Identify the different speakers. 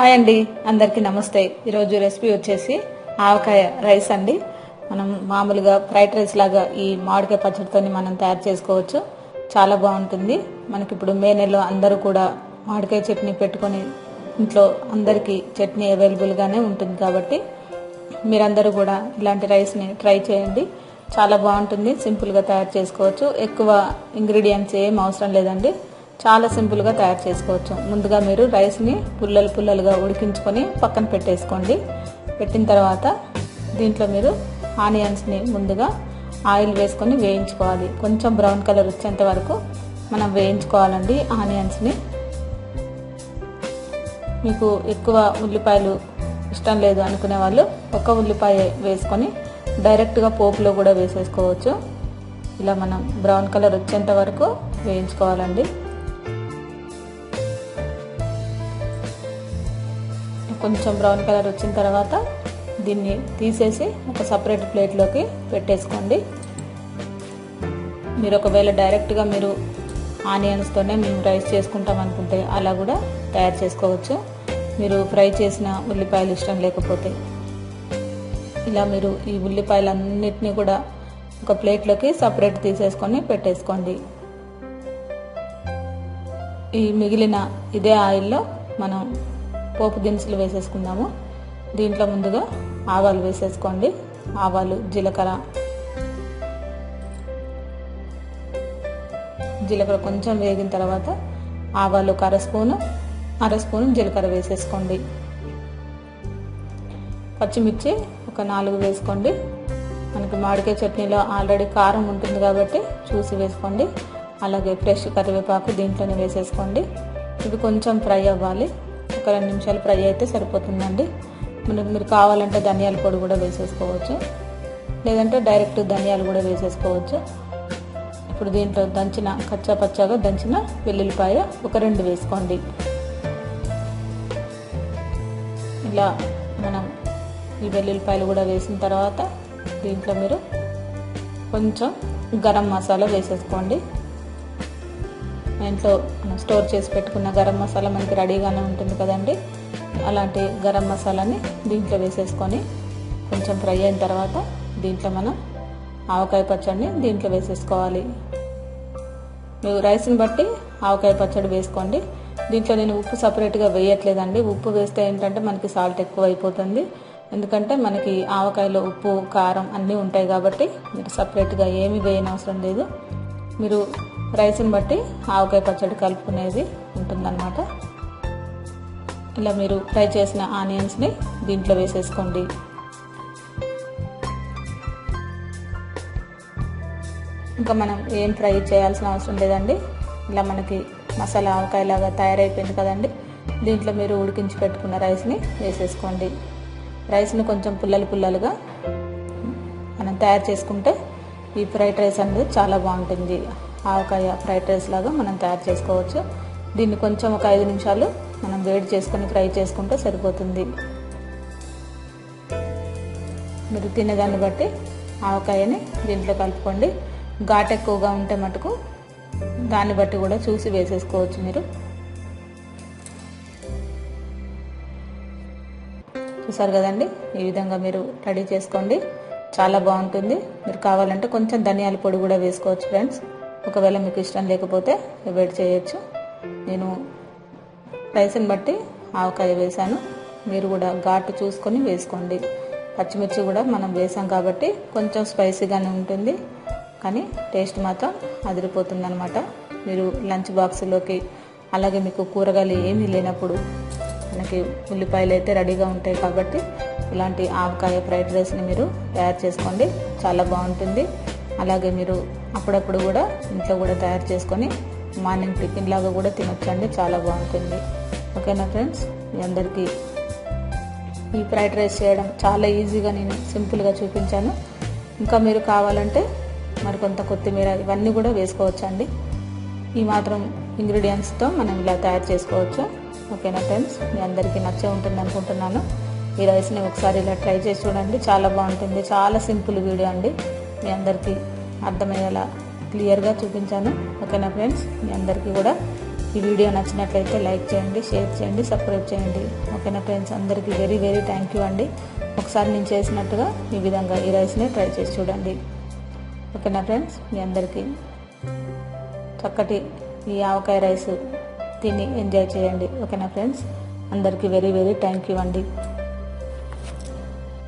Speaker 1: Hi అండి అందరికీ నమస్తే. ఈరోజు రెసిపీ వచ్చేసి ఆవకాయ రైస్ అండి. మనం మామూలుగా ఫ్రైడ్ రైస్ లాగా ఈ మామిడికాయ పచ్చడితో మనం తయారు చేసుకోవచ్చు. చాలా బాగుంటుంది. మనకి ఇప్పుడు మే నెలలో అందరూ కూడా మామిడికాయ చట్నీ పెట్టుకొని ఇంట్లో అందరికీ చట్నీ అవైలబుల్గానే ఉంటుంది కాబట్టి మీరందరూ కూడా ఇలాంటి రైస్ని ట్రై చేయండి. చాలా బాగుంటుంది సింపుల్గా తయారు చేసుకోవచ్చు. ఎక్కువ ఇంగ్రీడియంట్స్ ఏం అవసరం లేదండి. చాలా సింపుల్గా తయారు చేసుకోవచ్చు. ముందుగా మీరు రైస్ని పుల్లలు పుల్లలుగా ఉడికించుకొని పక్కన పెట్టేసుకోండి. పెట్టిన తర్వాత దీంట్లో మీరు ఆనియన్స్ని ముందుగా ఆయిల్ వేసుకొని వేయించుకోవాలి. కొంచెం బ్రౌన్ కలర్ వచ్చేంత వరకు మనం వేయించుకోవాలండి ఆనియన్స్ని మీకు ఎక్కువ ఉల్లిపాయలు ఇష్టం లేదు అనుకునే వాళ్ళు ఒక ఉల్లిపాయ వేసుకొని డైరెక్ట్గా పోపులో కూడా వేసేసుకోవచ్చు. ఇలా మనం బ్రౌన్ కలర్ వచ్చేంత వరకు వేయించుకోవాలండి. కొంచెం బ్రౌన్ కలర్ వచ్చిన తర్వాత దీన్ని తీసేసి ఒక సపరేట్ ప్లేట్లోకి పెట్టేసుకోండి. మీరు ఒకవేళ డైరెక్ట్గా మీరు ఆనియన్స్తోనే మేము రైస్ చేసుకుంటాం అనుకుంటే అలా కూడా తయారు చేసుకోవచ్చు. మీరు ఫ్రై చేసిన ఉల్లిపాయలు ఇష్టం లేకపోతే. ఇలా మీరు ఈ ఉల్లిపాయలన్నిటినీ కూడా ఒక ప్లేట్లోకి సపరేట్ తీసేసుకొని పెట్టేసుకోండి. ఈ మిగిలిన ఇదే ఆయిల్లో మనం పోపు దినుసులు వేసేసుకుందాము. దీంట్లో ముందుగా ఆవాలు వేసేసుకోండి. ఆవాలు జీలకర్ర. జీలకర్ర కొంచెం వేగిన తర్వాత ఆవాలు ఒక అర స్పూను అర స్పూను జీలకర్ర వేసేసుకోండి. పచ్చిమిర్చి ఒక నాలుగు వేసుకోండి. మనకి మామిడికాయ చట్నీలో ఆల్రెడీ కారం ఉంటుంది కాబట్టి చూసి వేసుకోండి. అలాగే ఫ్రెష్ కరివేపాకు దీంట్లోనే వేసేసుకోండి. ఇవి కొంచెం ఫ్రై అవ్వాలి. ఒక రెండు నిమిషాలు ఫ్రై అయితే సరిపోతుందండి. మీరు మీరు కావాలంటే ధనియాల పొడి కూడా వేసేసుకోవచ్చు. లేదంటే డైరెక్ట్ ధనియాలు కూడా వేసేసుకోవచ్చు. ఇప్పుడు దీంట్లో దంచిన కచ్చా పచ్చాగా దంచిన వెల్లుల్లిపాయ ఒక రెండు వేసుకోండి. ఇలా మనం ఈ వెల్లుల్లిపాయలు కూడా వేసిన తర్వాత దీంట్లో మీరు కొంచెం గరం మసాలా వేసేసుకోండి. ఇంట్లో స్టోర్ చేసి పెట్టుకున్న గరం మసాలా మనకి రెడీగానే ఉంటుంది కదండి. అలాంటి గరం మసాలాని దీంట్లో వేసేసుకొని కొంచెం ఫ్రై అయిన తర్వాత దీంట్లో మనం ఆవకాయ పచ్చడిని దీంట్లో వేసేసుకోవాలి. మీరు రైస్ని బట్టి ఆవకాయ పచ్చడి వేసుకోండి. దీంట్లో నేను ఉప్పు సపరేట్గా వేయట్లేదండి. ఉప్పు వేస్తే ఏంటంటే మనకి సాల్ట్ ఎక్కువ అయిపోతుంది ఎందుకంటే మనకి ఆవకాయలో ఉప్పు కారం అన్నీ ఉంటాయి కాబట్టి మీరు సపరేట్గా ఏమి వేయనవసరం లేదు. మీరు రైస్ని బట్టి ఆవకాయ పచ్చడి కలుపుకునేది ఉంటుందన్నమాట. ఇలా మీరు ఫ్రై చేసిన ఆనియన్స్ని దీంట్లో వేసేసుకోండి. ఇంకా మనం ఏం ఫ్రై చేయాల్సిన అవసరం లేదండి. ఇలా మనకి మసాలా ఆవకాయలాగా తయారైపోయింది కదండి. దీంట్లో మీరు ఉడికించి పెట్టుకున్న రైస్ని వేసేసుకోండి. రైస్ని కొంచెం పుల్లలు పుల్లలుగా మనం తయారు చేసుకుంటే ఈ ఫ్రైడ్ రైస్ అనేది చాలా బాగుంటుంది. ఆవకాయ ఫ్రైడ్ రైస్ లాగా మనం తయారు చేసుకోవచ్చు. దీన్ని కొంచెం ఒక ఐదు నిమిషాలు మనం వేడి చేసుకొని ఫ్రై చేసుకుంటే సరిపోతుంది. మీరు తినేదాన్ని బట్టి ఆవకాయని దీంట్లో కలుపుకోండి. ఘాట్ ఎక్కువగా ఉంటే మటుకు దాన్ని బట్టి కూడా చూసి వేసేసుకోవచ్చు మీరు. చూసారు కదండి? ఈ విధంగా మీరు రెడీ చేసుకోండి. చాలా బాగుంటుంది. మీరు కావాలంటే కొంచెం ధనియాల పొడి కూడా వేసుకోవచ్చు ఫ్రెండ్స్. ఒకవేళ మీకు ఇష్టం లేకపోతే వెయిట్ చేయొచ్చు. నేను రైస్ని బట్టి ఆవకాయ వేసాను మీరు కూడా ఘాటు చూసుకొని వేసుకోండి. పచ్చిమిర్చి కూడా మనం వేసాం కాబట్టి కొంచెం స్పైసీగానే ఉంటుంది. కానీ టేస్ట్ మాత్రం అదిరిపోతుంది అనమాట మీరు లంచ్ బాక్స్లోకి అలాగే మీకు కూరగాయలు ఏమీ లేనప్పుడు మనకి ఉల్లిపాయలు అయితే రెడీగా ఉంటాయి కాబట్టి ఇలాంటి ఆవకాయ ఫ్రైడ్ రైస్ని మీరు తయారు చేసుకోండి. చాలా బాగుంటుంది. అలాగే మీరు అప్పుడప్పుడు కూడా ఇంట్లో కూడా తయారు చేసుకొని మార్నింగ్ టిఫిన్ లాగా కూడా తినొచ్చండి. చాలా బాగుంటుంది. ఓకేనా ఫ్రెండ్స్? మీ అందరికీ ఈ ఫ్రైడ్ రైస్ చేయడం చాలా ఈజీగా నేను సింపుల్గా చూపించాను. ఇంకా మీరు కావాలంటే మరి కొంత కొత్తిమీర ఇవన్నీ కూడా వేసుకోవచ్చండి. ఈ మాత్రం ఇంగ్రీడియంట్స్తో మనం ఇలా తయారు చేసుకోవచ్చు. ఓకేనా ఫ్రెండ్స్? మీ అందరికీ నచ్చే ఉంటుంది అనుకుంటున్నాను. ఈ రైస్ని ఒకసారి ఇలా ట్రై చేసి చూడండి. చాలా బాగుంటుంది. చాలా సింపుల్ వీడియో అండి. మీ అందరికీ అర్థమయ్యేలా క్లియర్గా చూపించాను. ఓకేనా ఫ్రెండ్స్? మీ అందరికీ కూడా ఈ వీడియో నచ్చినట్లయితే లైక్ చేయండి షేర్ చేయండి సబ్స్క్రైబ్ చేయండి. ఓకేనా ఫ్రెండ్స్? అందరికీ వెరీ వెరీ థ్యాంక్ యూ అండి. ఒకసారి నేను చేసినట్టుగా ఈ విధంగా ఈ రైస్ని ట్రై చేసి చూడండి. ఓకేనా ఫ్రెండ్స్? మీ అందరికీ చక్కటి ఈ ఆవకాయ రైస్ తిని ఎంజాయ్ చేయండి. ఓకేనా ఫ్రెండ్స్? అందరికీ వెరీ వెరీ థ్యాంక్ యూ అండి.